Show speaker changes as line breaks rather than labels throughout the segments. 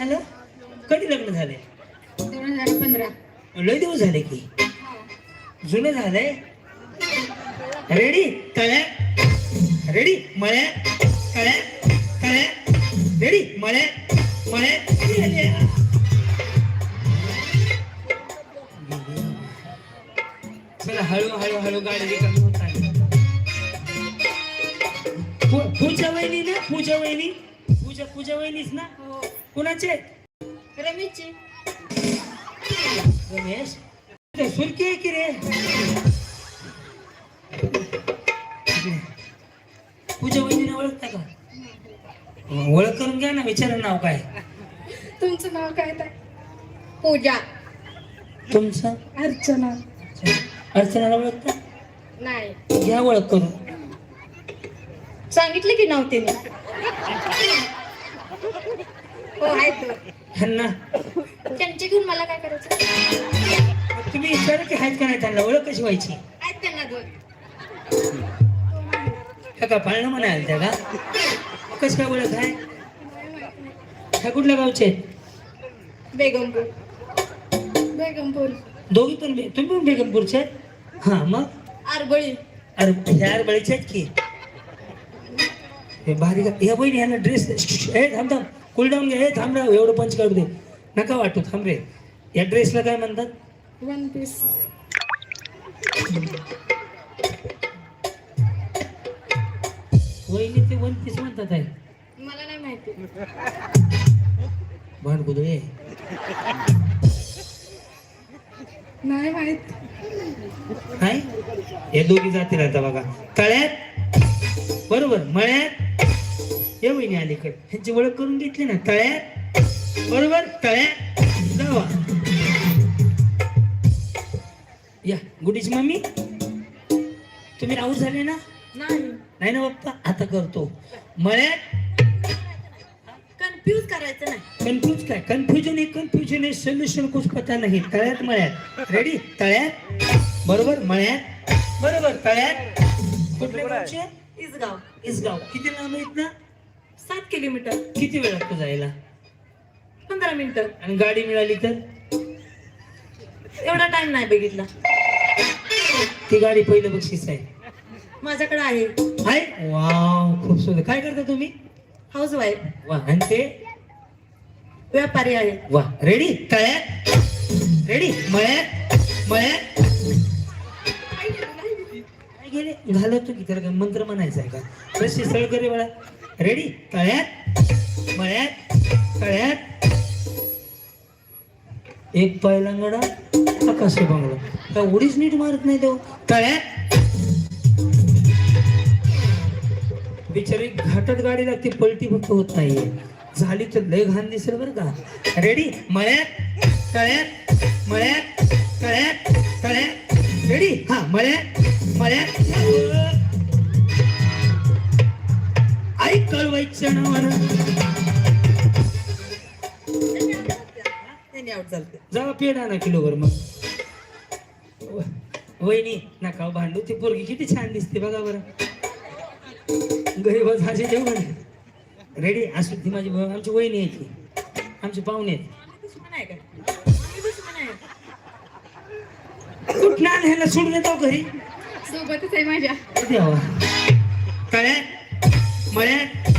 झालं? कधी लग्न झालंय?
दोन हजार पंधरा.
लय दिवस झाले की. जुनं झालंय. रेडी कळ्या रेडी मळ्या कळ्या कळ्या रेडी मळ्या मळ्या चला हळू हळू हळू गाडी रिकामी होत आहे पू- पूजा वहिनी ना? पूजा वहिनी? पूजा पूजा वहिनीच ना? कुणाचे?
रमेशची.
रमेश? सुरकी आहे की रे? पूजा वहिनीने ओळखता का? ओळख करून घ्या ना विचारा नाव काय?
तुमचं नाव काय ताई? पूजा.
तुमचं?
अर्चना.
अर्चनाला ओळखता?
नाही.
घ्या ओळख करून
सांगितले की नाव तिने हो आहेत
ह्यांना
त्यांचे घेऊन मला काय करायचं?
मग तुम्ही विचारा की आहेत का नाही त्यांना? ओळख कशी व्हायची?
आहेत त्यांना दोन.
ह्या का पाळणं म्हणाल त्या का? मग कसं काय ओळख आहे? ह्या कुठल्या गावचे आहेत?
बेगमपूर. बेगमपूर.
दोघी पण बे- तुम्ही पण बेगमपूरचे आहेत? हा मग?
आरबळी.
अरे ह्या बळीचे आहेत की? हे भारी का या बहिणी ह्याला ड्रेस ए थांब थांब. डाऊन घे ए थांब राव एवढं पंच काढू दे. नका वाटू थांब रे. या ड्रेसला काय म्हणतात?
वन पीस
वहिनी ते वन पीस म्हणतात आहे.
मला नाही माहिती.
भांडकुदळे
नाही माहीत.
नाही? हे दोघी जातील आता बघा. तळ्यात बरोबर मळ्यात? ये वहिनी अलीकडे ह्यांची ओळख करून घेतली ना तळ्यात. बरोबर? तळ्यात. जावा. या गुडीची मम्मी. तुम्ही राहू झाले ना?
नाही.
नाही ना बाप्पा? आता करतो. मळ्यात.
कन्फ्यूज करायचं नाही.
कन्फ्यूज काय? कन्फ्युजन एक कन्फ्युजन आहे सोल्युशन कुछ पता नाही. तळ्यात मळ्यात. रेडी तळ्यात. बरोबर? मळ्यात. बरोबर? तळ्यात. कुठल्या गावचे?
इसगाव.
इसगाव. किती लांब आहेत ना?
सात किलोमीटर.
किती वेळ लागतो जायला?
पंधरा मिनिटं.
आणि गाडी मिळाली तर?
एवढा टाइम नाही बघितला.
ती गाडी पहिलं बक्षीस आहे.
माझ्याकडे आहे.
आहे? वाव खूप सुंदर. काय करता तुम्ही?
हाऊस वाईफ
वा आणि ते?
व्यापारी आहे.
वा रेडी तळ्यात? रेडी मळ्यात? मळ्यात? काय गेले? घालवतो की काय मंत्र म्हणायचा आहे का? रशी सळ करे बाळा रेडी तळ्यात मळ्यात? तळ्यात एक पाय लंगडा आकाश बांगडा काय उडीच नीट मारत नाही तो. तळ्यात बिचारी घाटात गाडी लागते पलटी फक्त होत नाहीये. झाली तर लय घाण दिसेल बरं का. रेडी मळ्यात? तळ्यात मळ्यात? तळ्यात तळ्यात रेडी हा मळ्यात? मळ्यात? नावानं
त्यांनी आउट झालं
जावा पेढा ना किलोभर मग. वहिनी नका हो भांडू. ती पोरगी किती छान दिसते बघा बरं. गरीब झाशी जेवण रेडी असू ती माझी भाऊ- आमची वहिनी आहे ती. आमची पाहुणे आहेत
दुश्मन आहे का? आम्ही दुश्मन आहे.
कुठं ह्याला सोडून येतो घरी?
सोबतच आहे माझ्या.
द्यावा तळ्यात मळ्यात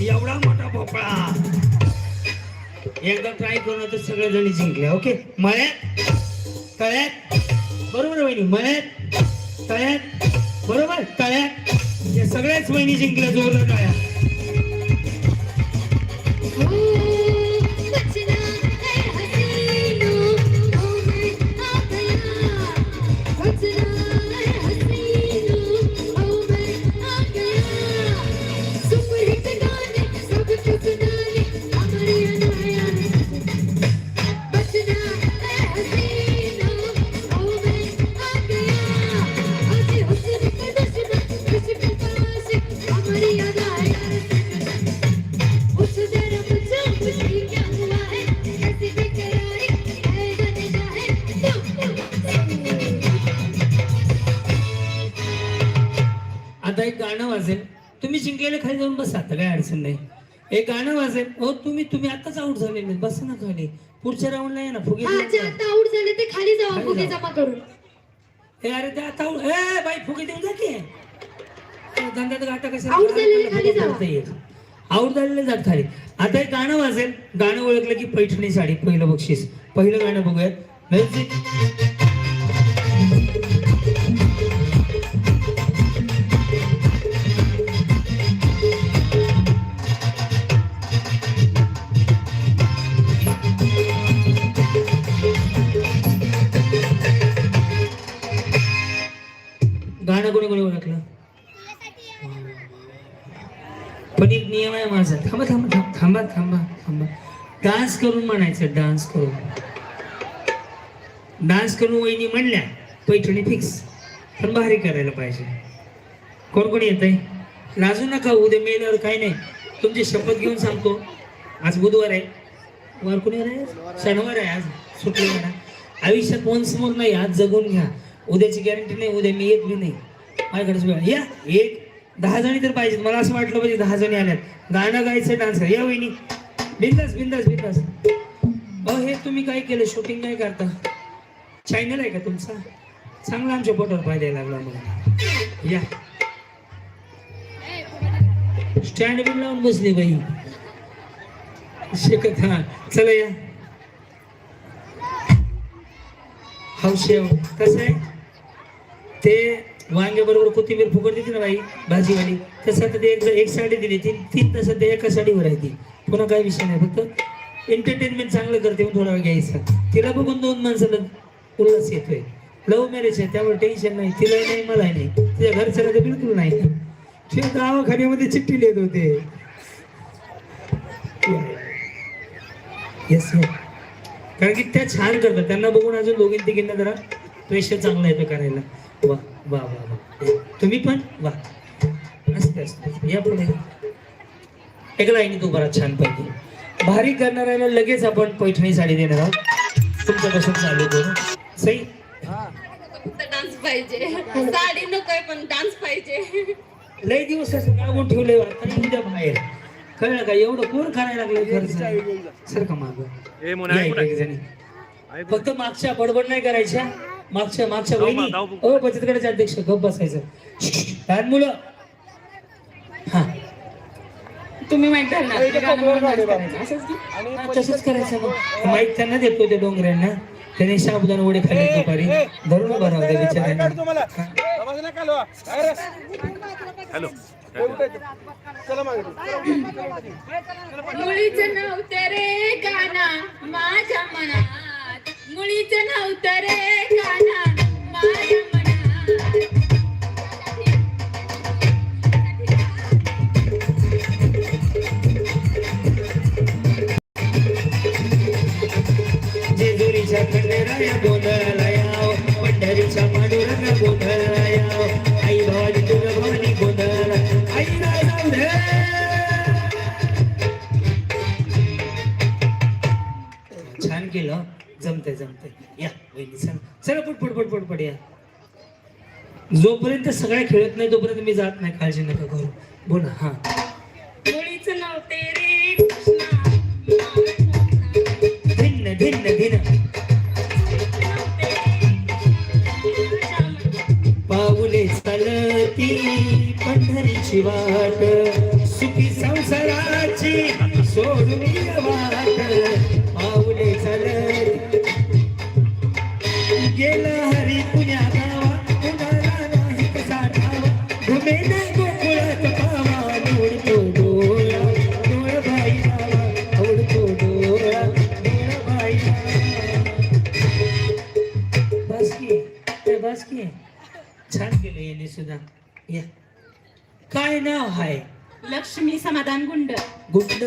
एवढा मोठा भोपळा. एकदा ट्राय करून तर सगळे जणी जिंकले ओके मळ्यात तळ्यात बरोबर वहिनी मळ्यात तळ्यात बरोबर तळ्यात या सगळ्याच वहिनी जिंकल्या जोरदार टाळ्या अडचण नाही. एक गाणं वाजेल हो तुम्ही तुम्ही आताच आउट झालेले बसा ना खाली. पुढच्या राऊंडला या ना. फुगे
हा. आता आऊट झाले ते खाली जावा फुगे. जमा करून.
ए अरे ते आता out- ए बाई फुगे देऊन जा की. अहो, धंद्यात गाठा कशा
Out झालेले खाली जावा.
आउट झालेले जात खाली. आता एक गाणं वाजेल. गाणं ओळखलं की पैठणी साडी पहिलं बक्षीस. पहिलं गाणं बघूयात. म्युझिक थांबा थांबा थांबा. डान्स करून म्हणायचं डान्स करून. डान्स करून वहिनी म्हणल्या पैठणी फिक्स पण भारी करायला पाहिजे. कोण कोण येत आहे लाजू नका उद्या मेल्यावर काही नाही. तुमची शपथ घेऊन सांगतो. आज बुधवार आहे. वार कोणी आहे शनिवार आहे आज. सुटले म्हणा. आयुष्यात वन समोर नाही आज जगून घ्या. उद्याची गॅरंटी नाही उद्या मी येत बी नाही. माझ्याकडेच या. एक दहा जणी तर पाहिजेत. मला असं वाटलं पाहिजे दहा जणी आल्यात. गाणं गायचं डान्स या वहिनी. बिंदास बिंदास बिंदास. अहो हे तुम्ही काय केलं? शूटिंग काय करता. चॅनल आहे का तुमचा? चांगला आमच्या पोटावर पाहायला लागला मला. या. स्टँड बिन लावून बसली बाई. शिकत हा. चला या. हौशी कसं आहे? ते वांग्याबरोबर बरोबर कोथिंबीर फुकट देते ना बाई भाजीवाली तसं आता ते एक एक साडी दिली तीन तीन तसं ते एका साडीवर आहे ती. पुन्हा काही विषय नाही फक्त एंटरटेनमेंट चांगलं करते मग थोडा वेळ घ्यायचा. तिला बघून दोन माणसाला उल्हास येतोय. लव्ह मॅरेज आहे त्यामुळे टेन्शन नाही तिला नाही मला नाही. तिच्या घरच्याला तर बिलकुल नाही. ते दवाखान्यामध्ये चिठ्ठी लिहित होते. येस कारण की त्या छान करतात. त्यांना बघून अजून दोघी तिघींना जरा प्रेशर चांगलं येतो करायला. वा वा वा तुम्ही पण? वा. असते असते या पुढे. एक लाईनी तू बरा छान पैकी भारी करणाऱ्याला लगेच आपण पैठणी साडी देणार आहोत. तुमच्यापासून चालू करू सई?
डान्स पाहिजे. साडी नकोय पण डान्स पाहिजे.
लय दिवस असं काढून ठेवले आता उद्या बाहेर. कळलं का? एवढं कोण करायला लागलं खर्च? सर का माग? फक्त मागच्या बडबड नाही करायच्या? मागच्या मागच्या वहिनी. ओ बचत गटाचे अध्यक्ष गप बसायचं. लहान मुलं हा.
तुम्ही माहीत
हा, तसंच करायचं मग. माईक त्यांना देतो त्या डोंगऱ्यांना त्याने साबुदाणा वडे खाल्ले दुपारी. धरून उभा राहू द्या बिचाऱ्यांना हा.
हॅलो.
मुळीचं नव्हतं रे गाना माझ्या मनात. मुळीचं नव्हतं रे गाना
जेजुरीच्या खंडेराया गोंधळाला जमतंय या वहिनी पट या. जोपर्यंत सगळ्या खेळत नाही तोपर्यंत मी जात नाही. काळजी नका करू. बोला हा.
रे माझ्या मनात.
भिन्न भिन्न भिन्न. पाऊले चालती पंढरीची वाट. सुखी संसाराची सोडून छान केलं याने सुद्धा. या. काय नाव हाय?
लक्ष्मी समाधान गुंड.
गुंड.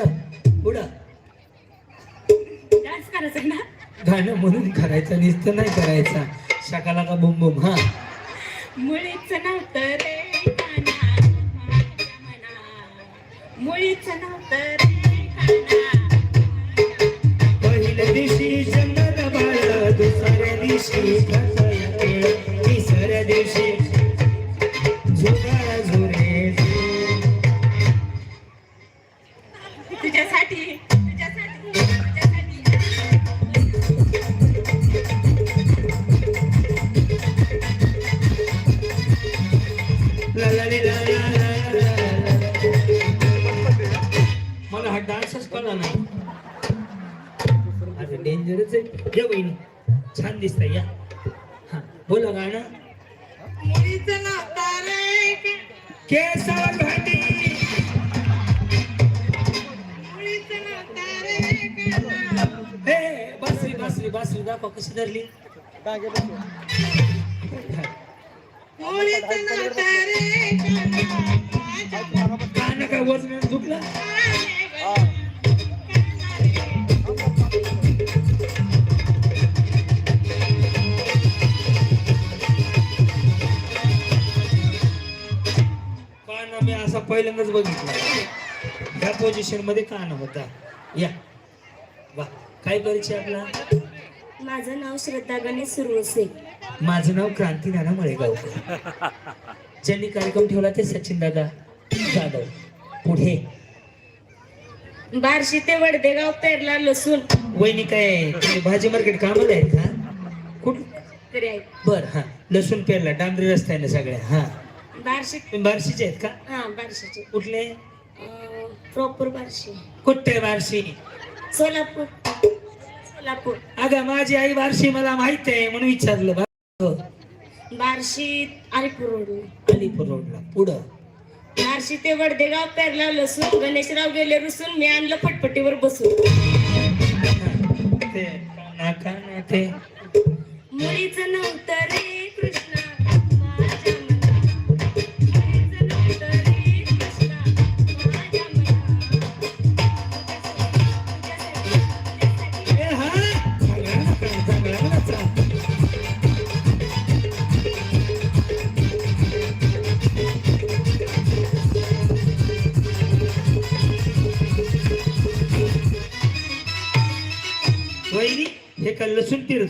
बुडा
डान्स करायचं ना?
गाणं म्हणून करायचं नुसतं नाही करायचा. शाकाला का बुम बुम हा?
मुळीच नव्हतं रे काना माझ्या मनात मुळीच नव्हतं रे काना
पहिल्या दिवशी चंदन बाळ दुसऱ्या दिवशी मला हा डान्सच कळला नाही. आता डेंजरच आहे. या बहिणी छान दिसतंय या. धरली. काय वजन काना मी असा पहिल्यांदाच बघितला. या पोझिशनमध्ये काना होता. या. वा काय परिचय आपला?
माझं नाव श्रद्धा गणेश सुरवसे.
माझं नाव क्रांती नाना मळेगावकर ज्यांनी कार्यक्रम ठेवला ते सचिन दादा जाधव. पुढे.
बार्शी ते वडदेगाव पेरला लसूण.
वहिनी काय तुम्ही भाजी मार्केट कामाला आहेत का? कुठ?
तरी आहे.
बर हा. लसूण पेरला डांबरी रस्त्याने सगळ्या हा.
बार्शी
तुम्ही बार्शीचे आहेत का?
हा बार्शीचे.
कुठले?
प्रॉपर बार्शी.
कुठे बार्शी?
सोलापूर.
अगं माझी आई बार्शी मला माहीत आहे म्हणून विचारलं बा
बार्शी अलिपूर रोड
अलीपूर रोडला पुढं.
बार्शी ते वडदेगाव पेरला लसूण गणेशराव गेले रुसून मी आणलं फटफटीवर बसून.
ते काना काना ते
मुलीचं नव्हतं रे कृष्णा.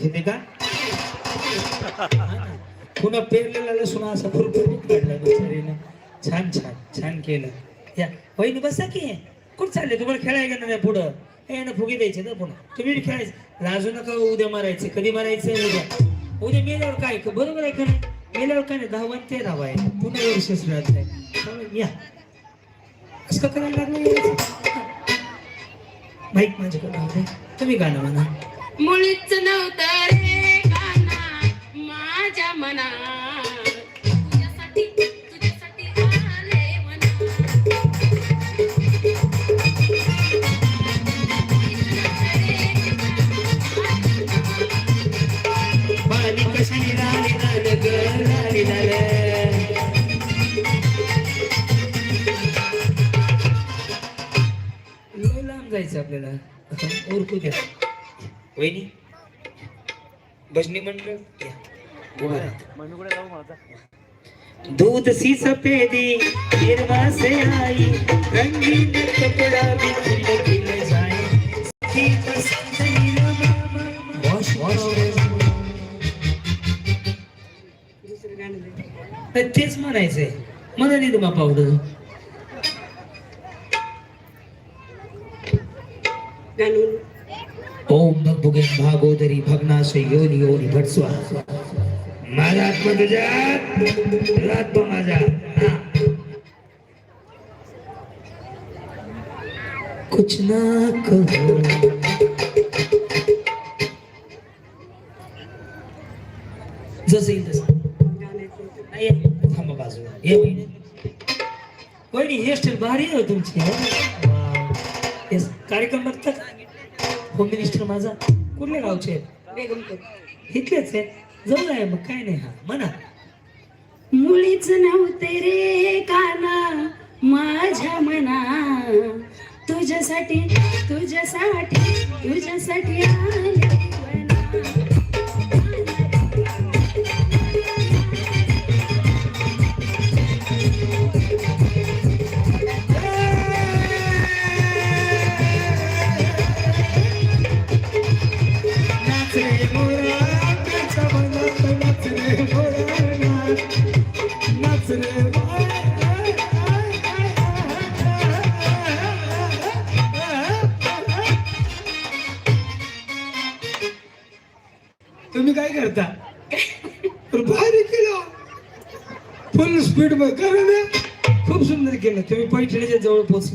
घेते का? पुन्हा पेरलेला लसूण असा भरपूर काढला बिचारीनं. छान छान छान केलं. या वहिनी बसा की. कुठं चालले? तुम्हाला खेळायला येणार नाही पुढं. हे ना फुगे द्यायचे ना पुन्हा. तुम्ही खेळायचं. लाजू नका उद्या मारायचे. कधी मारायचं उद्या? उद्या मेल्यावर काय? बरोबर आहे का नाही? मेल्यावर काय नाही? धावन ते धावा आहे. पुन्हा वर्षच राहत नाही या. असं करायला लागलं माईक माझ्याकडे तुम्ही गाणं म्हणा.
मुलीचं नव्हतं रे गाणं माझ्या मना तुझ्यासाठी तुझ्यासाठी आले
पाणी कशी ग जायचं आपल्याला. ओळखू द्या. वहिनी भजनी मंडळ या. उभं
जाऊ माझा
दूध सी सफेदी हिरवा से आई रंगीन कपड़ा भी खिल खिल जाए सखी पसंद नीला मामा वॉश वॉश तेच म्हणायचंय. म्हणा नाही तुम्हा पावडर ओम भगभुगे भागोदरी भग्नाश योनी योनी भटस्वा माझा आत्मा तुझ्यात रात तो माझा। कुछ ना कहो। जसं येईल तसं थांबा बाजूला. ये वहिनी हेअरस्टाईल भारी आहे तुमची? कार्यक्रम बघता होम मिनिस्टर माझा कुठल्या गावचे आहेत? इथलेच आहे जवळ आहे मग काय नाही हा म्हणा.
मुलीच नव्हते रे काना माझ्या मना. तुझ्यासाठी तुझ्यासाठी तुझ्यासाठी आले.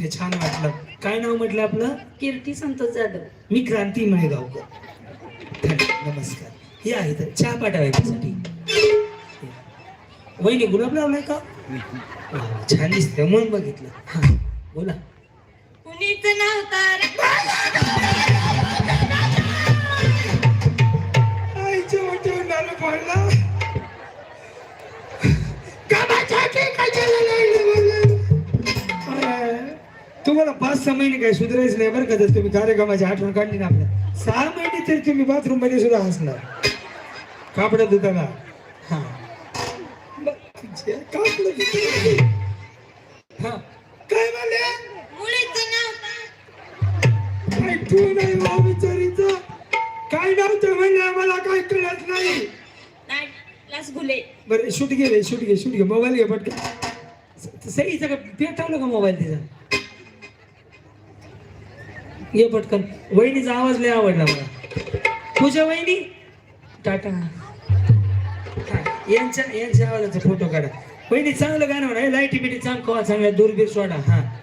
पोहोचले छान वाटलं. काय नाव म्हटलं आपलं?
कीर्ती संतोष जाधव.
मी क्रांती म्हणे गावकर नमस्कार. हे आहे तर चहा पाठवा याच्यासाठी वहिनी गुलाब लावलाय का? छान दिसतंय. म्हणून बघितलं. हा बोला.
कुणीच नव्हता
तुम्हाला पाच सहा महिने काही सुधारायचं नाही बरं का तुम्ही कार्यक्रमाची आठवण काढली ना आपल्या. सहा महिने तरी तुम्ही बाथरूममध्ये सुद्धा हसणार. कापडा धुताना. हा. हा. काय म्हणले? काय? तू नाही भाऊ काय म्हणलं? मला काय कळत नाही. बरं शूट घे शूट घे शूट घे. मोबाईल घे पटकन. सही सगळं पेटवलं का मोबाईल तिचा? ये पटकन. वहिनीचा आवाज लय आवडला मला. पूजा वहिनी? टाटा. यांच्या यांच्या आवाजाचा फोटो काढा. वहिनी चांगलं गाणं म्हणा. लाईटी बिटी चांग कवा चांगल्या दूरबीर सोडा. हा.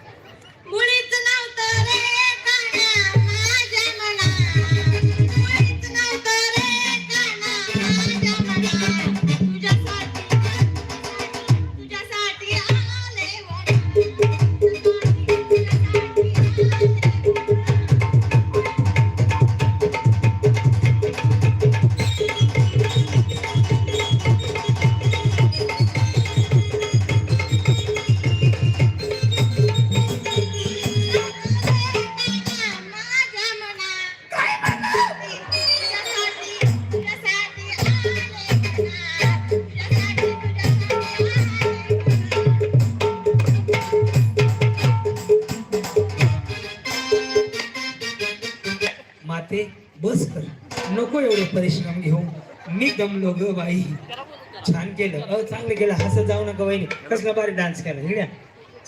मी दमलो ग बाई. छान केलं. अ चांगलं केलं. हसत जाऊ नका वहिनी कसला भारी डान्स केला. हिड्या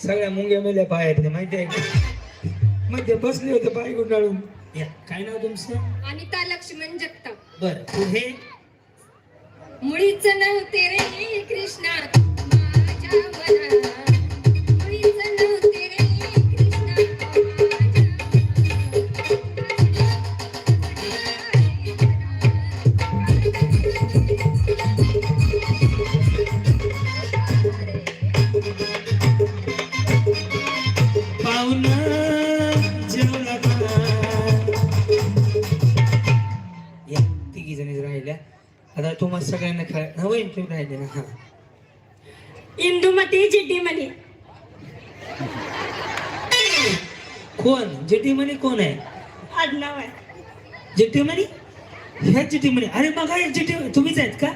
सगळ्या मुंग्या मेल्या ते माहिती आहे का? मग ते बसले होते पाय गुंडाळून. या काय नाव तुमचं?
अनिता लक्ष्मण जगताप.
बर पुढे?
मुळीच नव्हते रे कृष्णा. माझ्या
राहिल्या. आता तुम्हाला सगळ्यांना खेळ हा वहीन तुम्ही राहिले ना हा.
इंदुमती जिड्डी मनी
कोण? जेटी म्हणे कोण आहे?
आडनाव आहे.
जेटी म्हणे ह्या जेटी म्हणे अरे मग काय जेटी तुम्हीच आहेत का?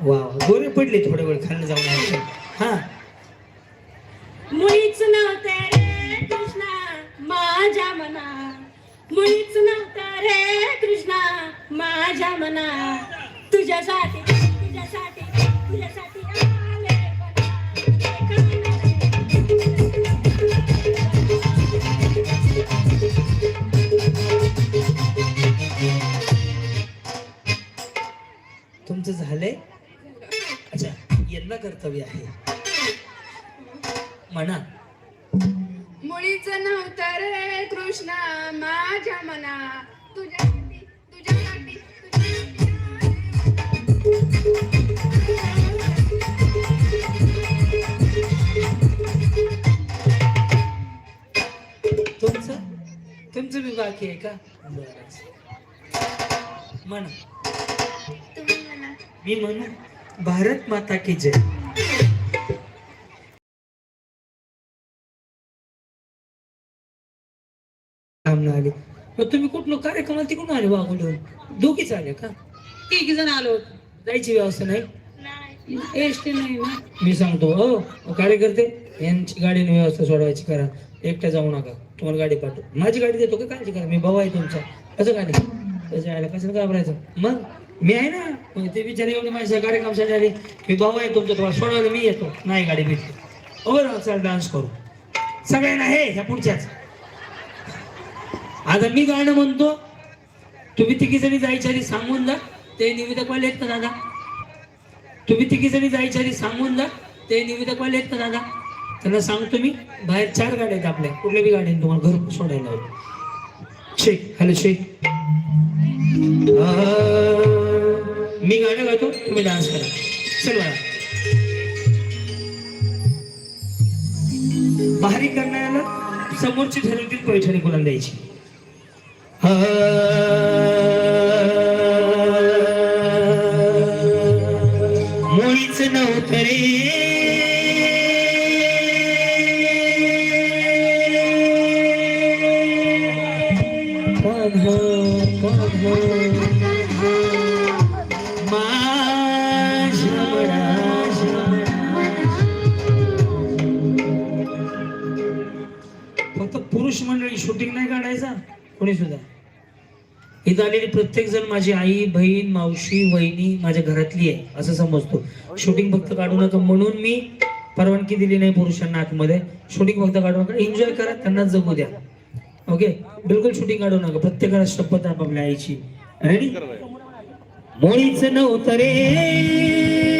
वा वा गोरे पडले थोडे वेळ खाल्लं जाऊन आले. हा.
मुळीच नव्हते रे कृष्णा माझ्या मना मुळीच नव्हता रे कृष्णा माझ्या मना. तुझ्यासाठी तुझ्यासाठी तुझ्यासाठी
तुमचं झालंय? अच्छा यांना कर्तव्य आहे. म्हणा.
मुळीच नव्हतं रे कृष्णा माझ्या मना. तुझ्यासाठी
तुमचं? तुमचं बी बाकी आहे का? बरं. म्हणा.
तुम्ही म्हणा.
मी म्हणू भारत माता की जय. सामने आले. मग तुम्ही कुठलं कार्यक्रमात तिकडून आले वागून दोघीच आले का? तिघी जण आलो जायची व्यवस्था नाही? नाही. ना. मी सांगतो हो. कार्यकर्ते यांची गाडीने व्यवस्था सोडवायची करा. एकट्या जाऊ नका. तुम्हाला गाडी पाठवू. माझी गाडी देतो का? काळजी करा. मी भाऊ आहे तुमचा. कसं गाडी कसं यायला कसं घाबरायचं? मग मी आहे ना? ते बिचारे एवढे माझ्या कार्यक्रमासाठी आले मी भाऊ आहे तुमचा तुम्हाला सोडवायला मी येतो. नाही गाडी बरं चल डान्स करू. सगळ्यांना हे ह्या पुढच्याच. आता मी गाणं म्हणतो. तुम्ही तिघी जणी जायच्या आधी सांगून जा. ते निवेदक वाले आहेत का दादा? तुम्ही तिघी जणी जायच्या आधी सांगून जा. ते निवेदक वाले आहेत का दादा? त्यांना सांगतो मी. बाहेर चार गाड्या आहेत आपल्या. कुठल्या बी गाड्या तुम्हाला घर सोडायला लावू. शेख हॅलो शेख मी गाणं गातो तुम्ही डान्स करा. चल बाळा. भारी करणाऱ्याला समोरची ठरवतील पैठणी कोणाला द्यायची. मुळीच नव्हतं रे फक्त पुरुष मंडळी शूटिंग नाही काढायचा. कोणी सुद्धा इथं आलेली प्रत्येक जण माझी आई बहीण मावशी वहिनी माझ्या घरातली आहे असं समजतो. शूटिंग फक्त काढू नका म्हणून मी परवानगी दिली नाही पुरुषांना आतमध्ये. शूटिंग फक्त काढू नका. एन्जॉय करा त्यांना जगू द्या. ओके बिलकुल शूटिंग काढू नका. प्रत्येकाला शपथ आपल्या आईची. रेडी मुळीच नव्हतं रे